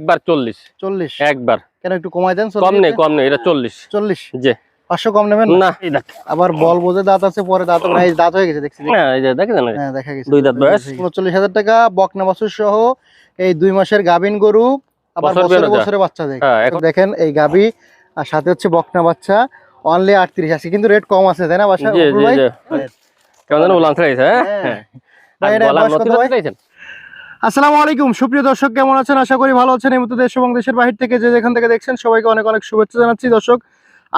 একবার চল্লিশ। চল্লিশ। একবার। কেন একটু কমাই দেন কম নেই কম নেই এটা চল্লিশ। চল্লিশ। যে পাঁচশো কম নেবেন? না এই দেখ আবার বল বোঝে দাঁত আছে পরে দাঁত দাঁত হয়ে গেছে দেখছি এই যে হ্যাঁ দেখা গেছে দুই দাঁত বয়স। উনচল্লিশ হাজার টাকা বকনা বাছুর সহ এই দুই মাসের গাভিন গরু আবার বছরে বছরে বাচ্চা দেয়। হ্যাঁ এখন দেখেন এই গাভি আর সাথে হচ্ছে বকনা বাচ্চা অনলি আটত্রিশ। আছে কিন্তু রেট কম আছে তাই না বাসা জি জি? জি। কেমন যেন ছাড়াইছে হ্যাঁ আসসালামু আলাইকুম। সুপ্রিয় দর্শক, কেমন আছেন? আশা করি ভালো আছেন। এই মুহূর্তে দেশ এবং দেশের বাহির থেকে যে যেখান থেকে দেখছেন, সবাইকে অনেক অনেক শুভেচ্ছা জানাচ্ছি। দর্শক,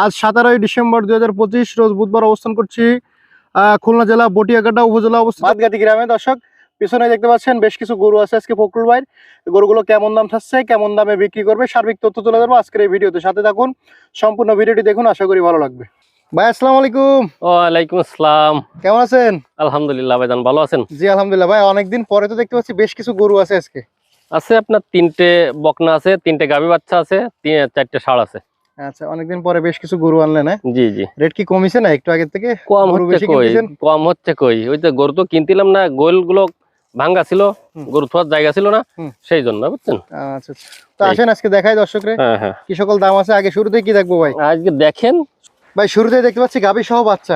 আজ সতেরোই ডিসেম্বর দু হাজার পঁচিশ, রোজ বুধবার অবস্থান করছি খুলনা জেলা বটিয়াকাটা উপজেলা অবস্থিত। বাদগাতি গ্রামে দর্শক, পিছনে দেখতে পাচ্ছেন বেশ কিছু গরু আছে আজকে ফকরুল ভাই গরুগুলো কেমন দাম থাকছে, কেমন দামে বিক্রি করবে, সার্বিক তথ্য তুলে ধরবো আজকের এই ভিডিওতে। সাথে থাকুন, সম্পূর্ণ ভিডিওটি দেখুন, আশা করি ভালো লাগবে। ভাই আসসালামু আলাইকুম। ওয়ালাইকুম আসসালাম। কেমন আছেন? আলহামদুলিল্লাহ ভাইজান ভালো আছেন? জি আলহামদুলিল্লাহ। ভাই অনেকদিন পরে তো দেখতে পাচ্ছি বেশ কিছু গরু আছে আজকে। আছে আপনার তিনটে বকনা আছে তিনটে গাভী বাচ্চা আছে তিন- চারটে ষাড় আছে। আচ্ছা অনেকদিন পরে বেশ কিছু গরু আনলেন হ্যাঁ? জি জি। রেট কি কমিছে না একটু আগের থেকে? কম হচ্ছে কই কম হচ্ছে কই। ওই তো গরু তো কিনতিলাম না গোলগুলো ভাঙ্গা ছিল গরু থোয়ার জায়গা ছিল না সেই জন্য বুঝছেন? আচ্ছা আচ্ছা। তো আসেন আজকে দেখাই দর্শকরে। হ্যাঁ হ্যাঁ। কি সকল দাম আছে? আগে শুরুতে কি দেখব ভাই? আজকে দেখেন ভাই শুরুতে দেখতে পাচ্ছি গাভী সহ বাচ্চা।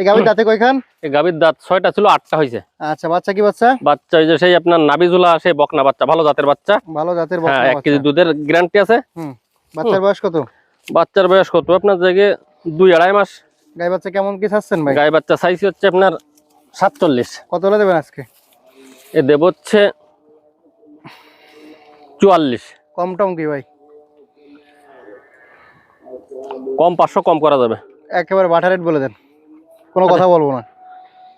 এই গাভী দাঁতে কয়খান? এই গাভীর দাঁত ছয়টা ছিল আটটা হয়েছে। আচ্ছা বাচ্চা কি বাচ্চা? বাচ্চা যে সেই আপনার নাবিজুলা সেই বকনা বাচ্চা ভালো জাতের বাচ্চা। ভালো জাতের হ্যাঁ বাচ্চা এক কেজি দুধের গ্যারান্টি আছে। হুম বাচ্চার বয়স কত? বাচ্চার বয়স কত? আপনার জায়গায় দুই আড়াই মাস। গাই বাচ্চা কেমন কি চাচ্ছেন ভাই? গায়ে বাচ্চা সাইজ হচ্ছে আপনার সাতচল্লিশ। কত হলে দেবেন আজকে? এ দেব হচ্ছে চুয়াল্লিশ। কম টম কি ভাই? কম পাঁচশো কম করা যাবে। একেবারে বাটা রেট বলে দেন। কোনো কথা বলব না।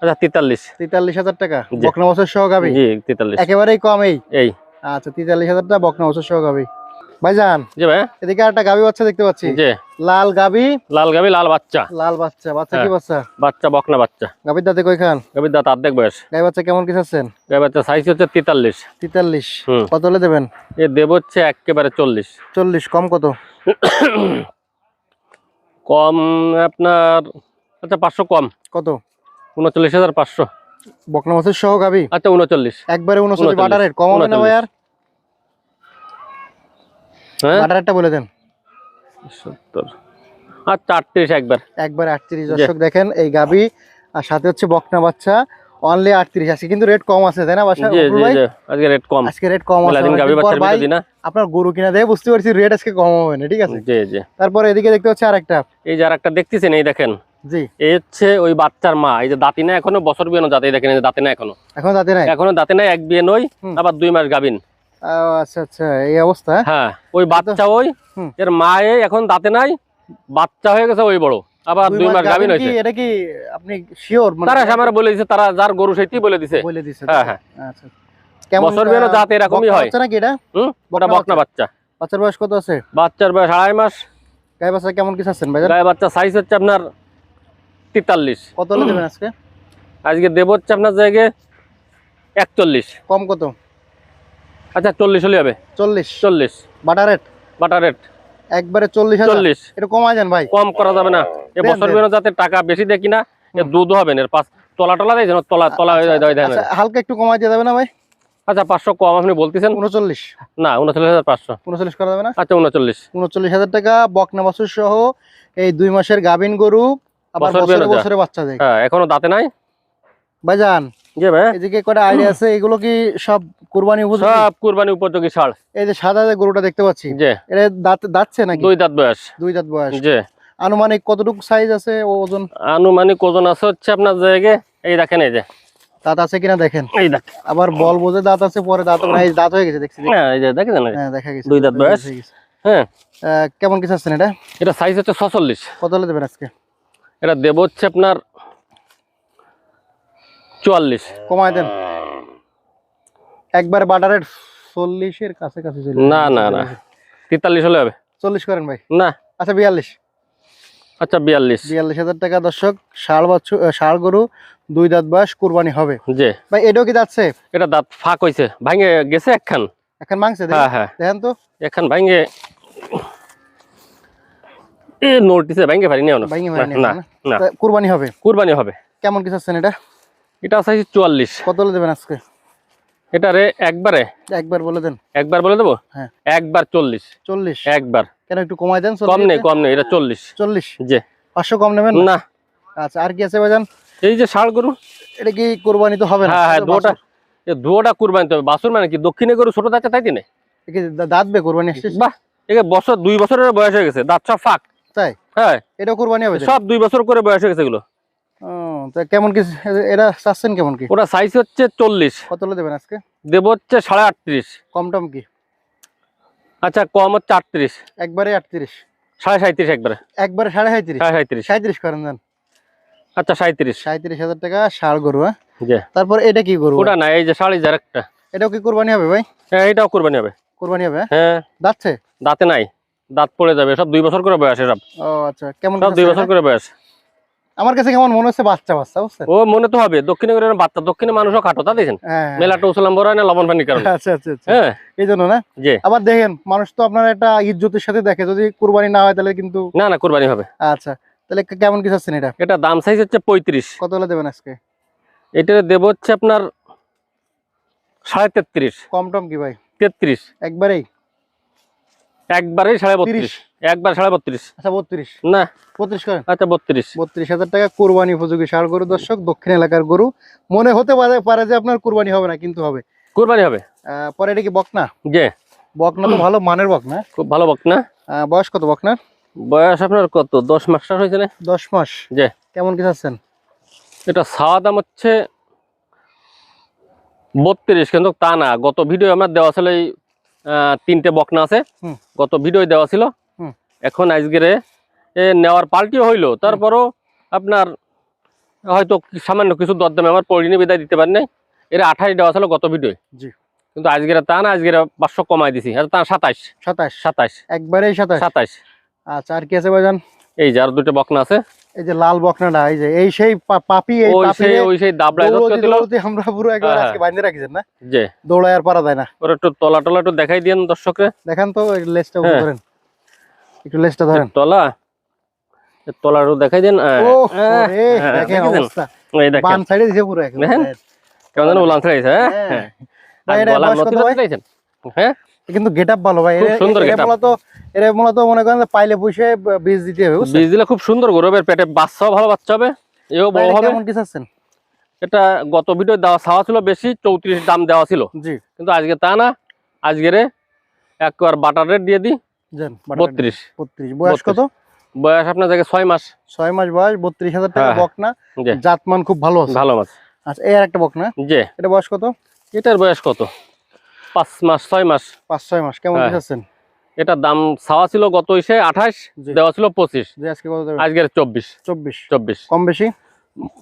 আচ্ছা তেতাল্লিশ। তেতাল্লিশ হাজার টাকা। বকনা বছর সহ জি তেতাল্লিশ। একেবারেই কম এই? এই। আচ্ছা তেতাল্লিশ হাজার টাকা বকনা বছর সহ ভাইজান জি ভাই। এদিকে একটা বাচ্চা দেখতে পাচ্ছি। লাল লাল লাল বাচ্চা। লাল বাচ্চা। বাচ্চা কি হ্যাঁ। বাচ্চা? বাচ্চা বকনা বাচ্চা। গাভীর দাঁতে কয়খান গাভীর দাঁত অর্ধেক বয়স। গাই বাচ্চা কেমন কি বাচ্চা সাইজ হচ্ছে কত হলে দেবেন? এ দেব হচ্ছে একেবারে চল্লিশ। চল্লিশ কম কত? কম আপনার আচ্ছা পাঁচশো কম। কত? উনচল্লিশ হাজার পাঁচশো। বকনা মাছের সহ গাবি? আচ্ছা উনচল্লিশ। একবারে উনচল্লিশ। উনচল্লিশ, বাটার রেট কম হবে না ভাই আর হ্যাঁ? বাটার রেটটা বলে দেন। সত্তর। আচ্ছা আটত্রিশ একবার। একবারে আটত্রিশ। দর্শক দেখেন এই গাবি আর সাথে হচ্ছে বকনা বাচ্চা। অনলি আটত্রিশ আছে কিন্তু রেট কম আছে তাই না বাসা ভাই? আজকে রেট কম। আজকে রেট কম আছে বাচ্চার দিনা আপনার গরু কিনা দিয়ে বুঝতে পারছি রেট আজকে কম হবে না ঠিক আছে? জি জি। তারপরে এদিকে দেখতে হচ্ছে আরেকটা। এই যে আরেকটা দেখতেছেন এই দেখেন। জি। এই হচ্ছে ওই বাচ্চার মা এই যে দাঁতি না এখনও বছর এই দেখেন এই দাঁতে না এখনও। এখন তাতে নাই? এখনও দাঁতে নাই এক বিয়ে নই আবার দুই মাস গাবিন আচ্ছা আচ্ছা এই অবস্থা? হ্যাঁ ওই বাচ্চা ওই এর মা এ এখন দাঁতে নাই বাচ্চা হয়ে গেছে ওই বড়। আবার দুই মাস গাবিন হয়েছে এটা কি আপনি শিওর তারা আমার বলে দিছে তারা যার গরু বলে দিছে। বলে দিছে। হ্যাঁ, হ্যাঁ। আচ্ছা। কেমন বছর বিয়ে জাত এরকমই হয়। বাচ্চা নাকি এটা? হুম? ওটা বকনা বাচ্চা। বাচ্চার বয়স কত আছে? বাচ্চার বয়স আড়াই মাস। বাচ্চা কেমন কি চাচ্ছেন ভাই গায়ে বাচ্চা সাইজ হচ্ছে আপনার তেতাল্লিশ। কত হলে দেবেন আজকে? আজকে দেব হচ্ছে আপনার জায়গায় একচল্লিশ। কম কত? আচ্ছা চল্লিশ হলে হবে। চল্লিশ। চল্লিশ। Butter rate? Butter rate. একবারে চল্লিশ চল্লিশ। এটা কমায় যান ভাই। কম করা যাবে না। এ বছর। বেরো যাতে টাকা বেশি দেয় কিনা দুধ হবে না। পাঁচ তলা টলা দেয় যেন তলা তলা না। আচ্ছা, হালকা একটু কমায় দিয়ে যাবে না ভাই? আচ্ছা পাঁচশো কম আপনি বলতেছেন? উনচল্লিশ। না উনচল্লিশ হাজার পাঁচশো। উনচল্লিশ করা যাবে না? আচ্ছা উনচল্লিশ। উনচল্লিশ হাজার টাকা বকনা বাছুর সহ এই দুই মাসের গাভিন গরু আবার বছরে বছরে বাচ্চা দেয়। হ্যাঁ এখনও দাঁতে নাই? ভাইজান যে ভাই। এদিকে কটা আইডিয়া আছে এগুলো কি সব কুরবানি উপযোগী? সব কুরবানি উপযোগী ছাড় এই যে সাদা যে গরুটা দেখতে পাচ্ছি এটা দাঁত দাঁতছে নাকি? দুই দাঁত বয়স। দুই দাঁত বয়স। যে আনুমানিক কতটুকু সাইজ আছে ওজন? আনুমানিক ওজন আছে হচ্ছে আপনার জায়গায় এই দেখেন এই যে। দাঁত আছে কিনা দেখেন। এই দেখ। আবার বল বোঝে দাঁত আছে পরে দাঁত এই দাঁত হয়ে গেছে দেখছি হ্যাঁ এই যে দেখেন হ্যাঁ দেখা গেছে দুই দাঁত বয়স। হ্যাঁ। কেমন কিছু আসছেন এটা? এটা সাইজ হচ্ছে ছচল্লিশ। কত হলে দেবেন আজকে? এটা দেব হচ্ছে আপনার চুয়াল্লিশ। কমায় দেন। একবার বাটারের চল্লিশের কাছাকাছি চলে না না না। তেতাল্লিশ হলে হবে। চল্লিশ করেন ভাই। না। আচ্ছা বিয়াল্লিশ। আচ্ছা বিয়াল্লিশ। বিয়াল্লিশ হাজার টাকা দর্শক ষাড় বাচ্চু ষাড় গরু দুই দাঁত কুরবানি হবে। ভাই এটাও কি যাচ্ছে? এটা দাঁত ফাঁক হয়েছে ভাঙে গেছে একখান। এখন মাংসে হ্যাঁ হ্যাঁ। দেখেন তো। একখান ভাঙে। এ নোটিসে ভাঙে পারি না কুরবানি হবে। কুরবানি হবে। কেমন কিছু আসছেন এটা? এটা চাইছি চুয়াল্লিশ। কত হলে দেবেন আজকে? এটা রে একবারে? একবার বলে দেন। একবার বলে দেবো? হ্যাঁ। একবার চল্লিশ। চল্লিশ? একবার। কেন একটু কমাই দেন কম নেই কম নেই এটা চল্লিশ। চল্লিশ? যে পাঁচশো কম নেবেন? না? আচ্ছা আর কি আছে ভাইজান? এই যে ষাড় গরু? এটা কি কোরবানি তো হবে না? হ্যাঁ হ্যাঁ দুটা দুটা কুরবানি তো বাসুর মানে কি? দক্ষিণে গরু ছোট যাচ্ছে তাই দিনে? এ কি দা- দাঁতবে কোরবানি আসছে? বাহ! একে বছর দুই বছরের বয়স হয়ে গেছে। দাঁত সব ফাঁক। তাই? হ্যাঁ। এটা কোরবানি হবে সব দুই বছর করে বয়স হয়ে গেছে এগুলো। তা কেমন কি এটা চাচ্ছেন কেমন কি? ওটা সাইজ হচ্ছে চল্লিশ। কত দেবেন আজকে? দেব হচ্ছে সাড়ে আটত্রিশ। কম টম কি? আচ্ছা কম হচ্ছে আটত্রিশ। একবারে আটত্রিশ। সাড়ে সাঁত্রিশ একবারে। একবারে সাড়ে সাঁত্রিশ সাড়ে সাঁত্রিশ সাঁত্রিশ করেন দেন। আচ্ছা সাঁত্রিশ সাঁত্রিশ হাজার টাকা ষাড় গরু হ্যাঁ? তারপর এটা কি গরু? ওটা না এই যে সাড়ে হাজার একটা। এটাও কি কোরবানি হবে ভাই? হ্যাঁ এটাও কোরবানি হবে। কোরবানি হবে হ্যাঁ? হ্যাঁ। যাচ্ছে দাঁতে নাই। দাঁত পড়ে যাবে সব দুই বছর করে বয়স সব ও আচ্ছা। কেমন সব দুই বছর করে বয়স। আমার কাছে কেমন মনে হচ্ছে বাচ্চা বাচ্চা বুঝছেন? ও মনে তো হবে। দক্ষিণে করে বাচ্চা দক্ষিণে মানুষও খাটো তা দেখেন। হ্যাঁ। মেলা টৌসলাম বড় না লবণ পানির কারণে। আচ্ছা আচ্ছা আচ্ছা। হ্যাঁ। এই জন্য না? যে আবার দেখেন মানুষ তো আপনার একটা ইজ্জতের সাথে দেখে যদি কুরবানি না হয় তাহলে কিন্তু না না কোরবানি হবে। আচ্ছা তাহলে কেমন কি চাচ্ছেন এটা? এটা দাম সাইজ হচ্ছে পঁয়ত্রিশ। কত হলে দেবেন আজকে? এটা দেব হচ্ছে আপনার সাড়ে তেত্রিশ। কম টম কি ভাই? তেত্রিশ। একবারেই? একবারেই সাড়ে বত্রিশ। তিরিশ। একবার সাড়ে বত্রিশ। আচ্ছা বত্রিশ। না। বত্রিশ করেন। আচ্ছা বত্রিশ। বত্রিশ হাজার টাকা কোরবানি উপযোগী ষাড় গরু। দর্শক দক্ষিণ এলাকার গরু। মনে হতে পারে যে আপনার কোরবানি হবে না কিন্তু হবে। কোরবানি হবে। পরে এটা কি বকনা? যে বকনা তো ভালো মানের বকনা। খুব ভালো বক না আহ, বয়স কত বকনা বয়স আপনার কত? দশ মাস হয়েছে না? দশ মাস। যে কেমন কি চাচ্ছেন? এটা ছাওয়া দাম হচ্ছে বত্রিশ কিন্তু তা না। গত ভিডিও আমার দেওয়া ছিল এই তিনটে বকনা আছে। গত ভিডিও দেওয়া ছিল। এখন আজকেরে নেওয়ার পাল্টিও হইল। তারপরও আপনার হয়তো সামান্য কিছু দরদামে আমার পরিণী বিদায় দিতে পারেন নাই। এর আঠাশ দেওয়া ছিল গত ভিডিও জি। কিন্তু আজকের তা না আজকের পাঁচশো কমাই দিছি। আর তা সাতাইশ সাতাশ। সাতাইশ একবারেই সাতাশ। সাতাইশ আচ্ছা আর কি আছে ভাইজান? এই যে আর দুটো বকনা আছে। এই যে লাল বকনাটা এই যে এই সেই পাপি এই ওই পাপি ওই সেই দাবড়ায় দৌড়তে দিল আমরা পুরো একবার হ্যাঁ, আজকে বাইন্ধে রাখিছেন না? যে দৌড়ায় আর পারা যায় না। ওর একটু তলা টলা একটু দেখাই দিয়েন দর্শকরে। দেখান তো এই লেজটা হ্যাঁ। ধরেন। একটু লেজটা ধরেন। তলা এ তলা একটু দেখাই দেন। হ্যাঁ, হ্যাঁ, দেখেন? অবস্থা। এই দেখেন। বান সাইডে দিছে পুরো একদম কেমন যেন উলান ছাড়াইছে হ্যাঁ হ্যাঁ। হ্যাঁ? কিন্তু গেটআপ ভালো ভাই। এরা- সুন্দর এরা getup। মূলত এরা মূলত মনে করেন পাইলে পুষে বীজ দিতে হবে বীজ দিলে খুব সুন্দর গরবের পেটে বাচ্চাও ভালো বাচ্চা হবে এও বড় হবে। কেমন কি চাচ্ছেন এটা গত ভিডিও দেওয়া ছাওয়া ছিল বেশি চৌত্রিশ দাম দেওয়া ছিল। জি। কিন্তু আজকে তা না। আজকের একবার বাটার রেট দিয়ে দিই। জান বত্রিশ। বত্রিশ। বয়স কত? বয়স আপনার জায়গায় ছয় মাস। ছয় মাস বয়স বত্রিশ হাজার টাকা হ্যাঁ। বকনা। জি। জাতমান খুব ভালো আছে। ভালো মাছ। আচ্ছা এই আর একটা বকনা। যে এটা বয়স কত? এটার বয়স কত? পাঁচ মাস ছয় মাস। পাঁচ ছয় মাস। কেমন কি হ্যাঁ। এটার দাম ছাওয়া ছিল গত ইসে আঠাশ। দেওয়া ছিল পঁচিশ। যে আজকে আজকের চব্বিশ। চব্বিশ। চব্বিশ। কম বেশি?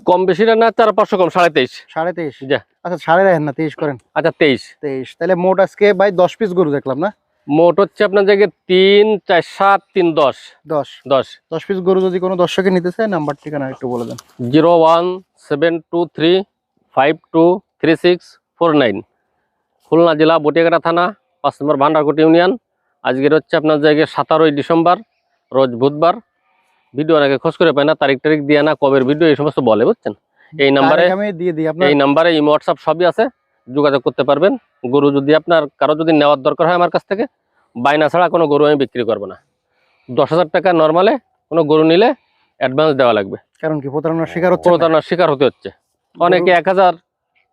কম বেশি না চার পাঁচশো কম সাড়ে তেইশ। সাড়ে তেইশ। আচ্ছা সাড়ে রাখেন না তেইশ করেন। আচ্ছা তেইশ। তেইশ। তাহলে মোট আজকে ভাই দশ পিস গরু দেখলাম না? মোট হচ্ছে আপনার জায়গায় তিন চার সাত তিন দশ। দশ। দশ। দশ পিস গরু যদি কোনো দর্শকে নিতে চায় নাম্বার ঠিকানা একটু বলে দেন। Zero one seven two three five two three six four nine. Khulna জেলা বটিয়াঘাটা থানা পাঁচ নম্বর ভান্ডারকোট ইউনিয়ন। আজকের হচ্ছে আপনার জায়গায় সাতারোই ডিসেম্বর রোজ বুধবার। ভিডিও অনেকে খোঁজ করে পায় না তারিখ তারিখ দিয়ে না কবের ভিডিও এই সমস্ত বলে বুঝছেন? এই নাম্বারে এই নাম্বারে ইমো হোয়াটসঅ্যাপ সবই আছে যোগাযোগ করতে পারবেন। গরু যদি আপনার কারও যদি নেওয়ার দরকার হয় আমার কাছ থেকে বাইনা ছাড়া কোনো গরু আমি বিক্রি করব না। দশ হাজার টাকা নর্মালে কোনো গরু নিলে অ্যাডভান্স দেওয়া লাগবে। কারণ কি প্রতারণার শিকার হচ্ছে প্রতারণার শিকার হতে হচ্ছে। অনেকে এক হাজার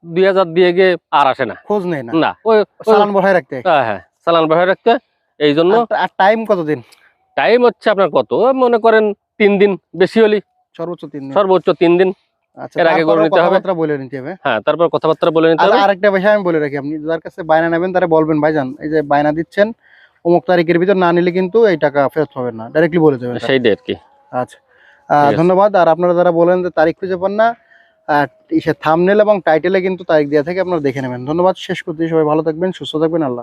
দুই হাজার দিয়ে গিয়ে আর আসে না। খোঁজ নেই না। ওই চালান বসায় রাখতে। হ্যাঁ হ্যাঁ চালান বাহির রাখতে। এই জন্য আর- টাইম কতদিন? টাইম হচ্ছে আপনার কত? মনে করেন তিন দিন বেশি হলি সর্বোচ্চ তিন দিন। সর্বোচ্চ তিন দিন। আচ্ছা এর আগে গরু নিতে হবে? বলে নিতে হবে। হ্যাঁ তারপর কথাবার্তা বলে নিতে হবে। আরেকটা বিষয় আমি বলে রাখি। আপনি যার কাছে বায়না নেবেন তারা বলবেন ভাইজান এই যে বায়না দিচ্ছেন অমুক তারিখের ভিতর না নিলে কিন্তু এই টাকা ফেরত হবে না। ডাইরেক্টলি বলে দেবেন। সেইটাই আর কি। আচ্ছা ধন্যবাদ। আর আপনারা যারা বলেন যে তারিখ খুঁজে পান না ইসে থামনেল এবং টাইটেলে কিন্তু তারিখ দেওয়া থাকে, আপনারা দেখে নেবেন। ধন্যবাদ, শেষ করতে সবাই ভালো থাকবেন, সুস্থ থাকবেন, আল্লাহ